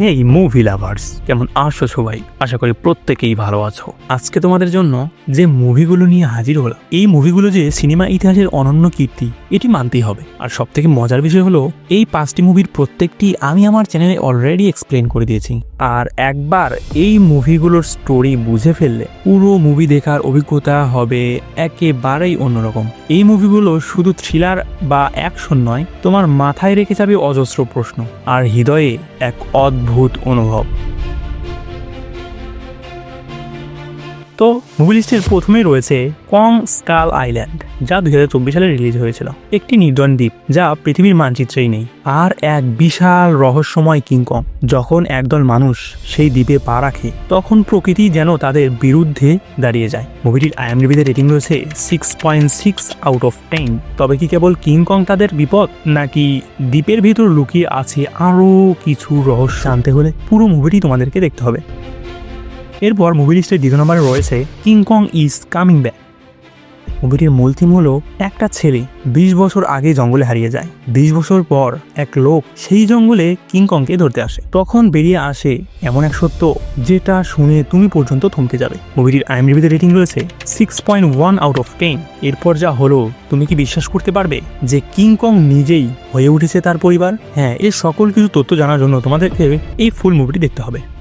হেই movie lovers কেমন আসো সবাই? আশা করি প্রত্যেকেই ভালো আছো। আজকে তোমাদের জন্য যে মুভিগুলো নিয়ে হাজির হলো এই মুভিগুলো যে সিনেমা ইতিহাসের অনন্য কীর্তি, এটি মানতেই হবে। আর সব থেকে মজার বিষয় হলো, এই পাঁচটি মুভির প্রত্যেকটি আমি আমার চ্যানেলে অলরেডি এক্সপ্লেন করে দিয়েছি। আর একবার এই মুভিগুলোর স্টোরি বুঝে ফেললে, পুরো মুভি দেখার অভিজ্ঞতা হবে একেবারেই অন্যরকম। এই মুভিগুলো শুধু থ্রিলার বা অ্যাকশন নয়, তোমার মাথায় রেখে যাবে অজস্র প্রশ্ন। আর হৃদয়ে এক অদ্ভুত অনুভব। তো মুভি লিস্টের প্রথমেই রয়েছে কং স্কাল আইল্যান্ড, যা দুই হাজার চব্বিশ সালে রিলিজ হয়েছিল। একটি নির্জন দ্বীপ, যা পৃথিবীর মানচিত্রেই নেই, আর এক বিশাল রহস্যময় কিংকং যখন একদল মানুষ সেই দ্বীপে পা রাখে, তখন প্রকৃতি যেন তাদের বিরুদ্ধে দাঁড়িয়ে যায়। মুভিটির আইএমডিবিতে রেটিং রয়েছে six point six out of ten. তবে কি কেবল কিংকং তাদের বিপদ, নাকি দ্বীপের ভিতর লুকিয়ে আছে আরও কিছু রহস্য? জানতে হলে পুরো মুভিটি তোমাদেরকে দেখতে হবে। এরপর মুভি লিস্টের দ্বিতীয় নম্বরে রয়েছে King Kong is coming back মুভিটির মূল থিম হলো, একটা ছেলে বিশ বছর আগে জঙ্গলে হারিয়ে যায়। বিশ বছর পর এক লোক সেই জঙ্গলে কিংকংকে ধরতে আসে। তখন বেরিয়ে আসে এমন এক সত্য, যেটা শুনে তুমি পর্যন্ত থমকে যাবে। মুভিটির আইএমডিবিতে রেটিং রয়েছে six point one out of ten এরপর যা হলো, তুমি কি বিশ্বাস করতে পারবে যে কিংকং নিজেই হয়ে উঠেছে তার পরিবার? হ্যাঁ এর সকল কিছু তথ্য জানার জন্য তোমাদেরকে এই ফুল মুভিটি দেখতে হবে।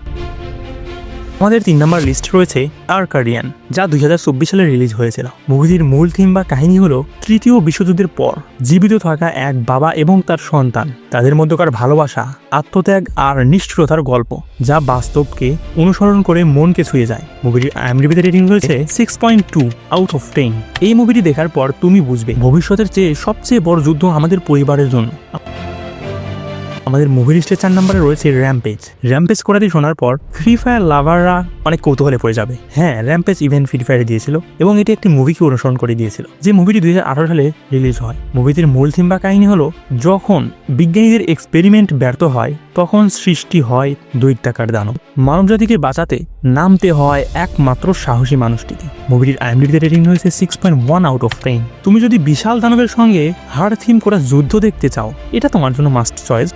আমাদের তিন নম্বর লিস্ট রয়েছে আর্কাডিয়ান যা দু হাজার চব্বিশ সালে রিলিজ হয়েছিল। মুভিটির মূল থিম বা কাহিনী হলো তৃতীয় বিশ্বযুদ্ধের পর, জীবিত থাকা এক বাবা এবং তার সন্তান। তাদের মধ্যকার ভালোবাসা, আত্মত্যাগ আর নিষ্ঠুরতার গল্প, যা বাস্তবকে অনুসরণ করে মনকে ছুঁয়ে যায়। মুভিটির আইএমডিবিতে রেটিং রয়েছে six point two out of ten এই মুভিটি দেখার পর তুমি বুঝবে, ভবিষ্যতের চেয়ে সবচেয়ে বড় যুদ্ধ আমাদের পরিবারের জন্য। আমাদের মুভি লিস্টের চার নম্বরে রয়েছে র্যাম্পেজ র্যাম্পেজ করাতে শোনার পর ফ্রি ফায়ার লাভাররা অনেক কৌতূহলে পড়ে যাবে। হ্যাঁ র্যাম্পেজ ইভেন্ট ফ্রি ফায়ারে দিয়েছিল এবং এটি একটি মুভিকে অনুসরণ করে দিয়েছিল। যে মুভিটি দুই সালে রিলিজ হয় মুভিটির মূল থিম বা কাহিনী হলো, যখন বিজ্ঞানীদের এক্সপেরিমেন্ট ব্যর্থ হয়, তখন সৃষ্টি হয় দৈত্যাকার দানব। মানবজাতিকে বাঁচাতে নামতে হয় একমাত্র সাহসী মানুষটিকে। মুভিটির আইএমডিতে রেটিং হয়েছে six point one out of ten তুমি যদি বিশাল দানবের সঙ্গে হার্ড থিম করা যুদ্ধ দেখতে চাও, এটা তোমার জন্য মাস্ট চয়েস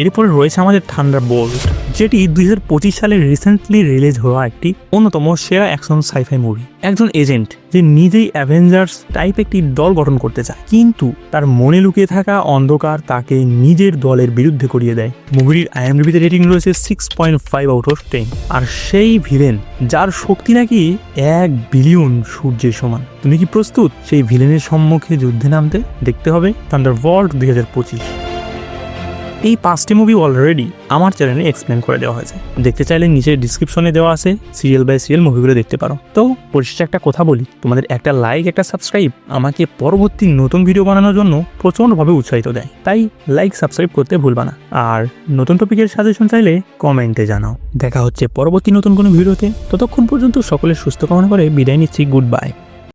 এরপরে রয়েছে আমাদের থান্ডার বোল্ট যেটি দুই হাজার পঁচিশ সালে রিসেন্টলি রিলিজ হওয়া একটি অন্যতম সেরা অ্যাকশন সাইফাই মুভি একজন এজেন্ট যে নিজেই অ্যাভেঞ্জার্স টাইপ একটি দল গঠন করতে চায়, কিন্তু তার মনে লুকিয়ে থাকা অন্ধকার তাকে নিজের দলের বিরুদ্ধে করিয়ে দেয়। মুভিটির আইএমডিবিতে রেটিং রয়েছে six point five out of ten আর সেই ভিলেন যার শক্তি নাকি এক বিলিয়ন সূর্যের সমান। তুমি কি প্রস্তুত সেই ভিলেনের সম্মুখে যুদ্ধে নামতে? দেখতে হবে থান্ডার ওয়ার্ল্ড দুই হাজার পঁচিশ। এই পাঁচটি মুভি অলরেডি আমার চ্যানেলে এক্সপ্লেন করে দেওয়া হয়েছে। দেখতে চাইলে নিচের ডিসক্রিপশনে দেওয়া আছে সিরিয়াল বাই সিরিয়াল মুভিগুলো দেখতে পারো। তো, পরিশেষে একটা কথা বলি, তোমাদের একটা লাইক একটা সাবস্ক্রাইব আমাকে পরবর্তী নতুন ভিডিও বানানোর জন্য প্রচণ্ডভাবে উৎসাহিত দেয়। তাই লাইক সাবস্ক্রাইব করতে ভুলবা না। আর নতুন টপিকের সাজেশন চাইলে কমেন্টে জানাও। দেখা হচ্ছে পরবর্তী নতুন কোনো ভিডিওতে ততক্ষণ পর্যন্ত সকলের সুস্থ কামনা করে বিদায় নিচ্ছি। Good bye